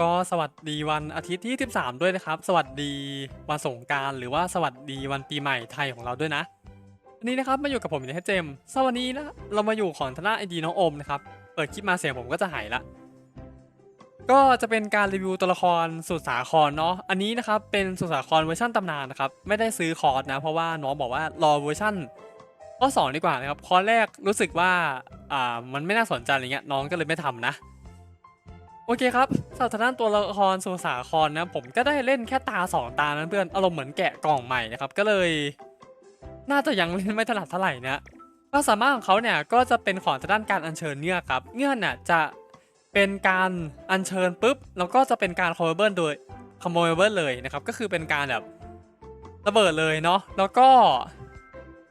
ก็สวัสดีวันอาทิตย์ที่13ด้วยนะครับ สวัสดีวันสงการหรือว่าสวัสดีวันปีใหม่ไทยของเราด้วยนะวันนี้นะครับมาอยู่กับผมในเจมส์สวัสดีนะเรามาอยู่ของธนาไอดีน้องอมนะครับเปิดคลิปมาเสียงผมก็จะหายละก็จะเป็นการรีวิวตัวละครสุดสาครเนาะอันนี้นะครับเป็นสุดสาครเวอร์ชันตำนานนะครับไม่ได้ซื้อคอร์สนะเพราะว่าน้องบอกว่ารอเวอร์ชันข้อสองดีกว่านะครับคอร์สแรกรู้สึกว่าอ่ามันไม่น่าสนใจอะไรเงี้ยน้องก็เลยไม่ทำนะ โอเคครับสำหรับด้านตัวละครสุสาครนะผมก็ได้เล่นแค่ตาสองตานั้นเพื่อนอารมณ์เหมือนแกะกล่องใหม่นะครับก็เลย น่าจะยังเล่นไม่ถนัดเท่าไหร่นะความสามารถของเขาเนี่ยก็จะเป็นของด้านการอัญเชิญเงือกครับเงือกเนี่ยจะเป็นการอัญเชิญปุ๊บแล้วก็จะเป็นการคอมโบเบิลโดยคอมโบเบิลเลยนะครับก็คือเป็นการแบบระเบิดเลยเนาะแล้วก็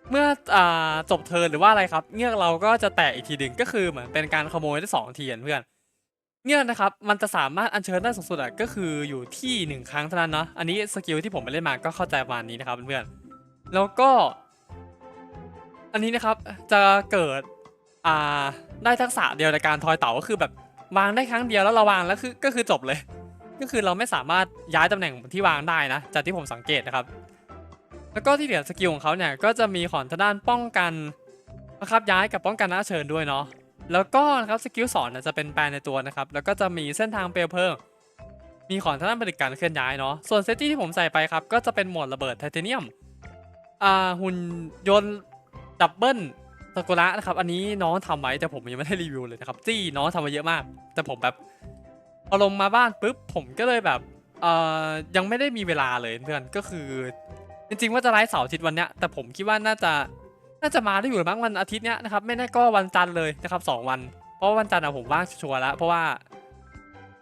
เมื่ออจบเทิร์นหรือว่าอะไรครับเงือกเราก็จะแตกอีกทีหนึ่งก็คือเหมือนเป็นการขโมยได้สองทีอะเพื่อน เนี่ยนะครับมันจะสามารถอัญเชิญได้สูงสุดอะก็คืออยู่ที่หนึ่งครั้งเท่านั้นเนาะอันนี้สกิลที่ผมไปเล่นมาก็เข้าใจประมาณนี้นะครับเพื่อนๆแล้วก็ อันนี้นะครับจะเกิดอ่าได้ทักษะเดียวในการทอยเต่าก็คือแบบวางได้ครั้งเดียวแล้วเราวางแล้วคือก็คือจบเลย ก็คือเราไม่สามารถย้ายตำแหน่งที่วางได้นะ จากที่ผมสังเกตนะครับ แล้วก็ที่เหลือสกิลของเขาเนี่ยก็จะมีของทางด้านป้องกันนะครับย้ายกับป้องกันอัญเชิญด้วยเนาะ แล้วก็นะครับสกิลสอนจะเป็นแปลในตัวนะครับ แล้วก็จะมีเส้นทางเปลวเพลิง มีของทางด้านผลิตการเคลื่อนย้ายเนาะ ส่วนเซตตี้ที่ผมใส่ไปครับ ก็จะเป็นโหมดระเบิดไทเทเนียม อ่าหุ่นยนต์ดับเบิลสกุระนะครับ อันนี้น้องทำไว้แต่ผมยังไม่ได้รีวิวเลยนะครับ จี้น้องทำมาเยอะมาก แต่ผมแบบพอลงมาบ้านปุ๊บผมก็เลยแบบเอ่อยังไม่ได้มีเวลาเลยเพื่อนก็คือ จริงๆว่าจะไลฟ์เสาร์อาทิตย์วันเนี้ยแต่ผมคิดว่าน่าจะ น่าจะมาได้อยู่บ้างวันอาทิตย์เนี้ยนะครับไม่แน่ก็วันจันทร์เลยนะครับสองวัน เพราะว่าวันจันทร์อะผมว่างชัวร์แล้วเพราะว่า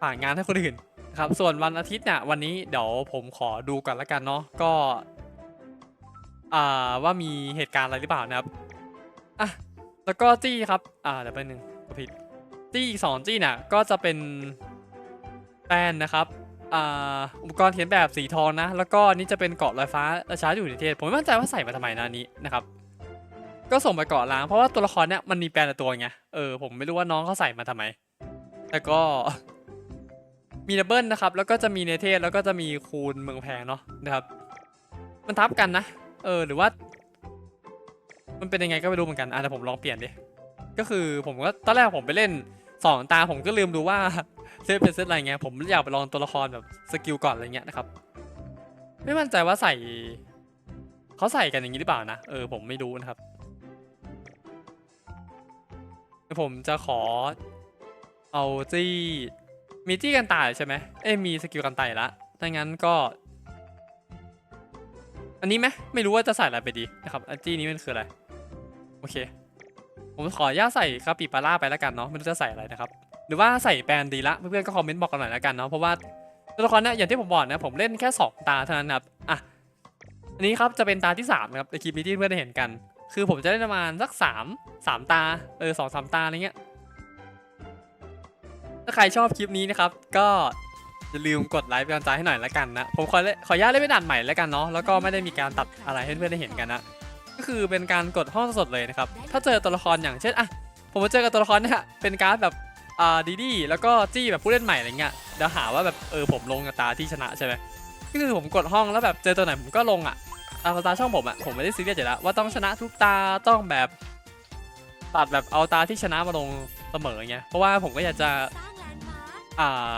ผ่านงานให้คนอื่นนะครับส่วนวันอาทิตย์เนี่ยวันนี้เดี๋ยวผมขอดูก่อนละกันเนาะก็อ่าว่ามีเหตุการณ์อะไรหรือเปล่านะครับอะแล้วก็จี้ครับอ่าเดี๋ยวไปบหนึ่งกดผิดจี้สองจี้เนี่ยก็จะเป็นแป้นนะครับอ่าอุปกรณ์เขียนแบบสีทองนะ แล้วก็นี่จะเป็นเกาะลอยฟ้าราชาอยู่ในเทศผมไม่มั่นใจว่าใส่มาทำไมนะอันนี้นะครับ ก็ส่งไปเกาะล้างเพราะว่าตัวละครเนี่ยมันมีแปลในตัวไงเออผมไม่รู้ว่าน้องเขาใส่มาทำไมแต่ก็มีดับเบิลนะครับ แล้วก็จะมีเนเธสแล้วก็จะมีคูณเมืองแพงเนาะนะครับ มันทับกันนะ เออหรือว่า มันเป็นยังไงก็ไม่รู้เหมือนกันอะแต่ผมลองเปลี่ยนดิก็คือผมก็ตอนแรกผมไปเล่นสองตาผมก็ลืมดูว่าเซตเป็นเซตอะไรเงี้ยผมอยากไปลองตัวละครแบบสกิลก่อนอะไรเงี้ยนะครับ ไม่มั่นใจว่าใส่เขาใส่กันอย่างนี้หรือเปล่านะเออผมไม่รู้นะครับ ผมจะขอเอาจี้มีจี้กันตายใช่ไหมเอ้มีสกิลกันตายละถ้างั้นก็ อันนี้ไหมไม่รู้ว่าจะใส่อะไรไปดีนะครับอันจี้นี้มันคืออะไร โอเค ผมขออนุญาตใส่คาปิปาร่าไปแล้วกันเนาะไม่รู้จะใส่อะไรนะครับ หรือว่าใส่แปนดีละเพื่อนๆก็คอมเมนต์บอกกันหน่อยแล้วกันเนาะเพราะว่าตัวละครเนี่ยอย่างที่ผมบอกนะผมเล่นแค่สองตาเท่านั้นนะครับอะอันนี้ครับจะเป็นตาที่สามนะครับในคลิปนี้ที่เพื่อนได้เห็นกัน คือผมจะได้ประมาณสักสามสามตา เออสองสามตาอะไรเงี้ย ถ้าใครชอบคลิปนี้นะครับ ก็อย่าลืมกดไลค์เป็นกำลังใจให้หน่อยละกันนะ ผมขอเลขออนุญาตเล่นเป็นด่านใหม่ล้วกันเนาะ แล้วก็ไม่ได้มีการตัดอะไรให้เพื่อนได้เห็นกันนะ ก็คือเป็นการกดห้องสดเลยนะครับ ถ้าเจอตัวละครอย่างเช่นอะ ผมมาเจอกับตัวละครเนี่ยเป็นการ์ดแบบอ่าดีดีแล้วก็จี้แบบผู้เล่นใหม่อะไรเงี้ย เดี๋ยวหาว่าแบบเออผมลงกับตาที่ชนะใช่ไหมก็คือผมกดห้องแล้วแบบเจอตัวไหนผมก็ลงอะ ตามสไตล์ช่องผมอะผมไม่ได้ซีเรียสอยู่แล้วว่าต้องชนะทุกตาต้องแบบตัดแบบเอาตาที่ชนะมาลงเสมอไงเพราะว่าผมก็อยากจะอ่า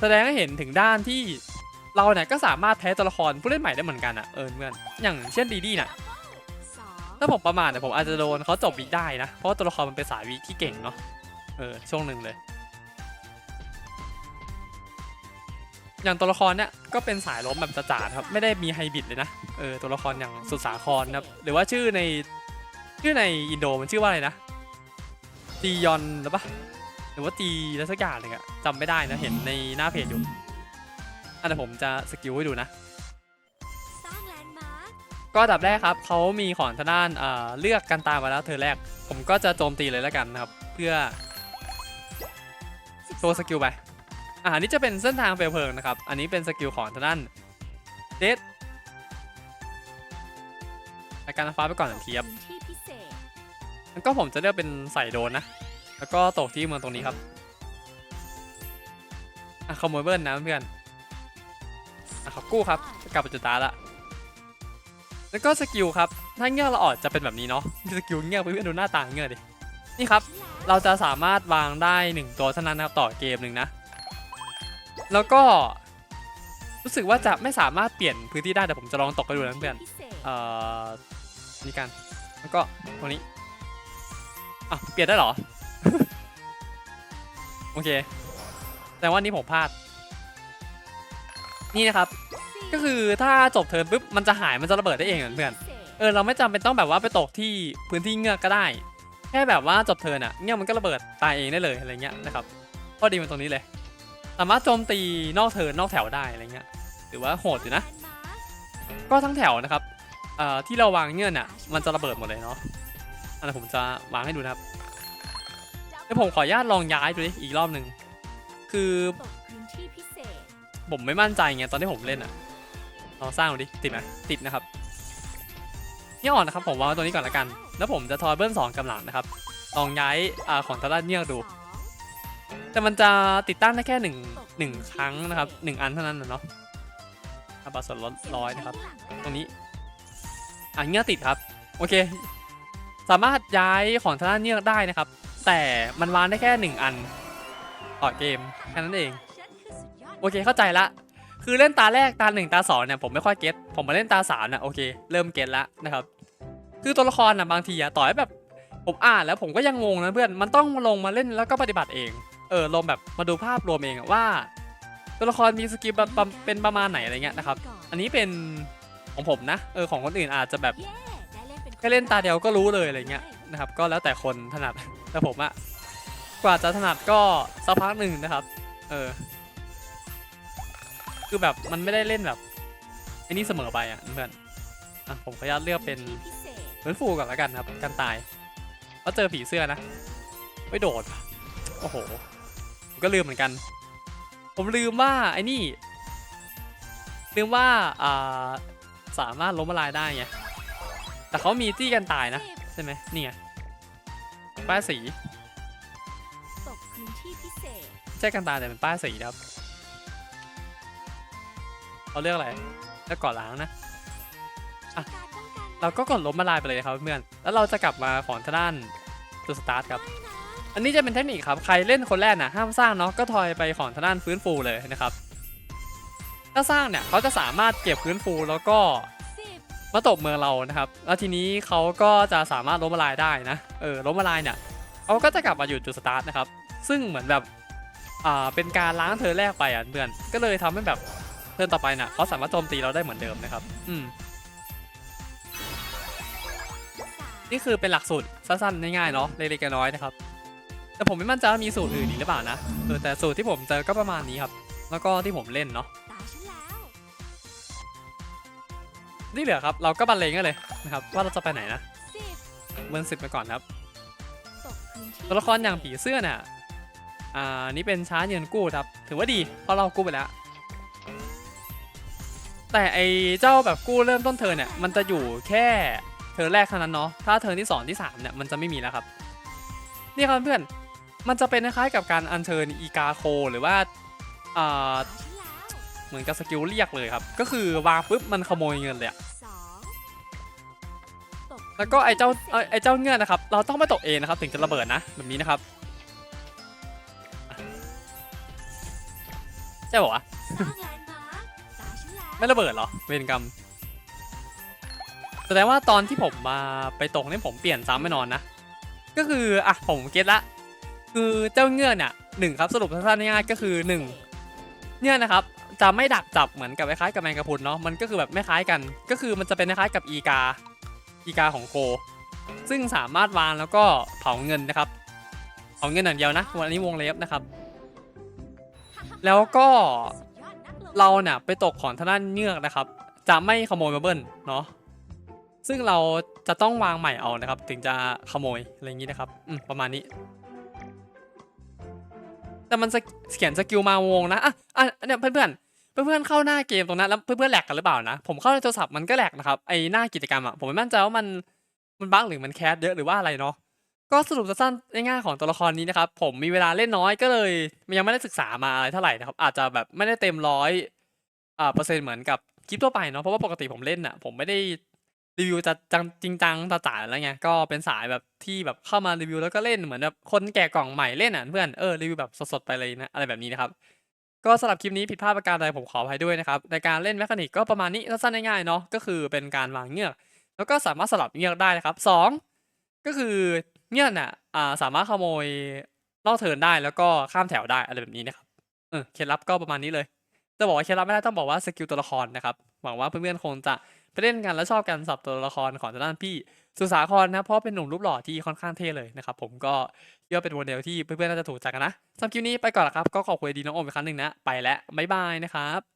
แสดงให้เห็นถึงด้านที่เราเนี่ยก็สามารถแพ้ตัวละครผู้เล่นใหม่ได้เหมือนกันอะเออเพื่อนอย่างเช่นดีดีน่ะถ้าผมประมาทเนี่ยผมอาจจะโดนเขาจบวิได้นะ เพราะาตัวละครมันเป็นสายวิที่เก่งเนาะเออช่วงหนึ่งเลย อย่างตัวละครเนี่ยก็เป็นสายล้มแบบจ๋าๆครับไม่ได้มีไฮบริดเลยนะเออตัวละครอย่างสุดสาครนะครับหรือว่าชื่อในชื่อในอินโดมันชื่อว่าอะไรนะตียอนหรือปะหรือว่าตีอะไรสักอย่างหนึ่งอะจำไม่ได้นะเห็นในหน้าเพจอยู่อันนี้ผมจะสกิลให้ดูนะก็ดับแรกครับเขามีของทางด้านเอ่อเลือกกันตามมาแล้วเธอแรก ผมก็จะโจมตีเลยแล้วกันนะครับ เพื่อโชว์สกิลไป อ่าอันนี้จะเป็นเส้นทางเปลวเพลิงนะครับ อันนี้เป็นสกิลของทางด้านเดสราการฟ้าไปก่อนหนึ่งทีครับแล้วก็ผมจะเลือกเป็นใส่โดนนะ แล้วก็ตกที่เมืองตรงนี้ครับอะขโมยเบิ้ลนะเพื่อนอะขอกู้ครับ กลับไปจุดตาละ แล้วก็สกิลครับ ถ้าเงี้ยเราออดจะเป็นแบบนี้เนาะ สกิลเงี้ยเพื่อนดูหน้าตาเงี้ยดิ นี่ครับ เราจะสามารถวางได้หนึ่งตัวเท่านั้นนะครับต่อเกมหนึ่งนะ แล้วก็รู้สึกว่าจะไม่สามารถเปลี่ยนพื้นที่ได้แต่ผมจะลองตกไปดูนะเพื่อนเอ่อนี่กันแล้วก็ตรงนี้อะเปลี่ยนได้เหรอ โอเค แต่ว่านี่ผมพลาด นี่นะครับ ก็คือถ้าจบเทิร์นปุ๊บมันจะหายมันจะระเบิดได้เองอะเพื่อนเออเราไม่จำเป็นต้องแบบว่าไปตกที่พื้นที่เงือกก็ได้ แค่แบบว่าจบเทิร์นอะเงือกมันก็ระเบิดตายเองได้เลยอะไรเงี้ยนะครับข้อดีมันตรงนี้เลย สามารถโจมตีนอกเทิร์นนอกแถวได้อะไรเงี้ยถือว่าโหดอยู่นะ ก็ทั้งแถวนะครับเอ่อที่เราวางเงื่อนอะ มันจะระเบิดหมดเลยเนาะอันนั้ผมจะวางให้ดูนะครับเดี๋ยวผมขออนุญาตลองย้ายดูดิอีกรอบหนึ่งคือผมไม่มั่นใจไงตอนที่ผมเล่นอะลองสร้างดูดิติดไหมติดนะครับนี่อ่อนนะครับผมวางตัวนี้ก่อนละกัน แล้วผมจะทอยเบิ้ลสองกำลังนะครับลองย้ายอ่าของตาด้าเงี้ยดู แต่มันจะติดตั้งได้แค่หนึ่งหนึ่งครั้งนะครับหนึ่งอันเท่านั้นนะเนาะอาบัตรส่วนลดร้อยนะครับ ตรงนี้อะเงี้ยติดครับ โอเค สามารถย้ายของทางด้านเงี้ยได้นะครับ แต่มันวางได้แค่หนึ่งอันต่อเกมแค่นั้นเอง โอเคเข้าใจละ คือเล่นตาแรกตาหนึ่งตาสองเนี่ยผมไม่ค่อยเก็ตผมมาเล่นตาสามนี่ยโอเค เริ่มเก็ตแล้วนะครับ คือตัวละครนะบางทีอะต่อให้แบบผมอ่านแล้วผมก็ยังงงนะเพื่อน มันต้องลงมาเล่นแล้วก็ปฏิบัติเอง เออลงแบบมาดูภาพรวมเองอะว่า ตัวละครมีสกิลแบบประเป็นประมาณไหนอะไรเงี้ยนะครับ อันนี้เป็นของผมนะเออของคนอื่นอาจจะแบบแค่เล่นตาเดียวก็รู้เลยอะไรเงี้ยนะครับ ก็แล้วแต่คนถนัดแต่ผมอะกว่าจะถนัดก็สักพักหนึ่งนะครับ เออ คือแบบมันไม่ได้เล่นแบบไอ้นี่เสมอไปอะเพื่อนอะผมขออนุญาตเลือกเป็นเหมือนฟูก่อนแล้วกันครับกันตายเพราะเจอผีเสื้อนะไม่โดด โอ้โหผม ก็ลืมเหมือนกัน ผมลืมว่าไอ้นี่ ลืมว่าอ่าสามารถล้มละลายได้ไง แต่เขามีจี้กันตายนะ ใช่ไหมนี่ไงป้ายสีตกพื้นที่พิเศษไม่ใช่กันตายแต่เป็นป้ายสีนะครับเขาเรียกอะไรแล้วก่อนล้างนะอะเราก็กดล้มละลายไปเลยครับเพื่อน แล้วเราจะกลับมาของทางด้านจุดสตาร์ทครับ อันนี้จะเป็นเทคนิคครับ ใครเล่นคนแรกนะห้ามสร้างเนาะก็ทอยไปของทางด้านฟื้นฟูเลยนะครับ ถ้าสร้างเนี่ยเขาจะสามารถเก็บฟื้นฟูแล้วก็มาตบเมืองเรานะครับ แล้วทีนี้เขาก็จะสามารถล้มละลายได้นะ เออล้มละลายเนี่ยเขาก็จะกลับมาอยู่จุดสตาร์ทนะครับ ซึ่งเหมือนแบบ อ่า เป็นการล้างเธอแรกไปอะเพื่อน ก็เลยทำให้แบบเทิร์นต่อไปน่ะเขาสามารถโจมตีเราได้เหมือนเดิมนะครับ อืม นี่คือเป็นหลักสูตรสั้นๆง่ายๆเนาะ เล็กๆน้อยๆนะครับ แต่ผมไม่มั่นใจว่ามีสูตรอื่นอีกหรือเปล่านะเออแต่สูตรที่ผมเจอก็ประมาณนี้ครับ แล้วก็ที่ผมเล่นเนาะที่เหลือครับ เราก็บรรเลงกันเลยนะครับ ว่าเราจะไปไหนนะเบิร์นสิบไปก่อนครับตัวละครอย่างผีเสื้อเนี่ยอ่านี่เป็นช้าเงินกู้ครับ ถือว่าดีเพราะเรากู้ไปแล้วแต่ไอเจ้าแบบกู้เริ่มต้นเทินเนี่ยมันจะอยู่แค่เทินแรกเท่านั้นเนาะถ้าเทินที่สองที่สามเนี่ยมันจะไม่มีแล้วครับนี่ครับเพื่อน มันจะเป็นคล้ายๆกับการอัญเชิญอีกาโค หรือว่าเหมือนกับสกิลเรียกเลยครับ ก็คือวางปุ๊บมันขโมยเงินเลยแล้วก็ไอเจ้าเอ้ยไอเจ้าเงื่อนนะครับ เราต้องไปตกเองนะครับ ถึงจะระเบิดนะแบบนี้นะครับอะใช่ปะวะสร้างแลนด์มาไม่ระเบิดหรอเวรกรรมแสดงว่าตอนที่ผมมาไปตกนี่ผมเปลี่ยนซ้ำไม่นอนนะ ก็คืออะผมเก็ตละ คือเจ้าเงื่อนเนี่ยหนึ่งครับสรุปสั้นๆง่ายๆก็คือหนึ่งเงื่อนนะครับจะไม่ดักจับเหมือนกับคล้ายๆกับแมงกะพรุนเนาะมันก็คือแบบไม่คล้ายกัน ก็คือมันจะเป็นคล้ายๆกับอีกาอีกาของโค ซึ่งสามารถวางแล้วก็เผาเงินนะครับเผาเงินอย่างเดียวนะวันนี้วงเล็บนะครับ แล้วก็เราเนี่ยไปตกของทางด้านเงือกนะครับ จะไม่ขโมยมาเบิ้ลเนาะซึ่งเราจะต้องวางใหม่เอานะครับ ถึงจะขโมยอะไรอย่างนี้นะครับ อืมประมาณนี้ แต่มันเขียนสกิลมาวงนะอะอะเนี่ยเพื่อนๆเพื่อนๆเข้าหน้าเกมตรงนั้นแล้วเพื่อนๆแหลกกันหรือเปล่านะผมเข้าในโทรศัพท์มันก็แหลกนะครับไอหน้ากิจกรรมอะผมไม่มั่นใจว่ามันมันบั๊กหรือมันแคสเยอะหรือว่าอะไรเนาะก็สรุปสั้นๆง่ายๆของตัวละครนี้นะครับผมมีเวลาเล่นน้อยก็เลยยังไม่ได้ศึกษามาอะไรเท่าไหร่นะครับอาจจะแบบไม่ได้เต็มร้อยอ่าเปอร์เซ็นต์เหมือนกับคลิปทั่วไปเนาะเพราะว่าปกติผมเล่นอะผมไม่ได้ รีวิวจะจังจริงจังจ๋าแล้วไงก็เป็นสายแบบที่แบบเข้ามารีวิวแล้วก็เล่นเหมือนแบบคนแกะกล่องใหม่เล่นอะเพื่อนเออรีวิวแบบสดๆไปเลยนะอะไรแบบนี้นะครับก็สำหรับคลิปนี้ผิดพลาดประการใดผมขออภัยด้วยนะครับในการเล่นแมคานิกก็ประมาณนี้สั้นๆง่ายๆเนาะก็คือเป็นการวางเงือก แล้วก็สามารถสลับเงือกได้นะครับสองก็คือเงือกน่ะอ่าสามารถขโมยนอกเทิร์นได้แล้วก็ข้ามแถวได้อะไรแบบนี้นะครับเออเคล็ดลับก็ประมาณนี้เลยจะบอกว่าเคล็ดลับไม่ได้ต้องบอกว่าสกิลตัวละครนะครับ หวังว่าเพื่อนๆคงจะไปเล่นกันและชอบกันสับตัวละครของทางด้านพี่สุสาครนะเพราะเป็นหนุ่มรูปหล่อที่ค่อนข้างเท่เลยนะครับผมก็เชื่อเป็นโมเดลที่เพื่อนๆน่าจะถูกใจกันนะสำหรับคลิปนี้ไปก่อนละครับก็ขอบคุณดีน้องโอมอีกครั้งหนึ่งนะไปแล้วบ๊ายบายนะครับ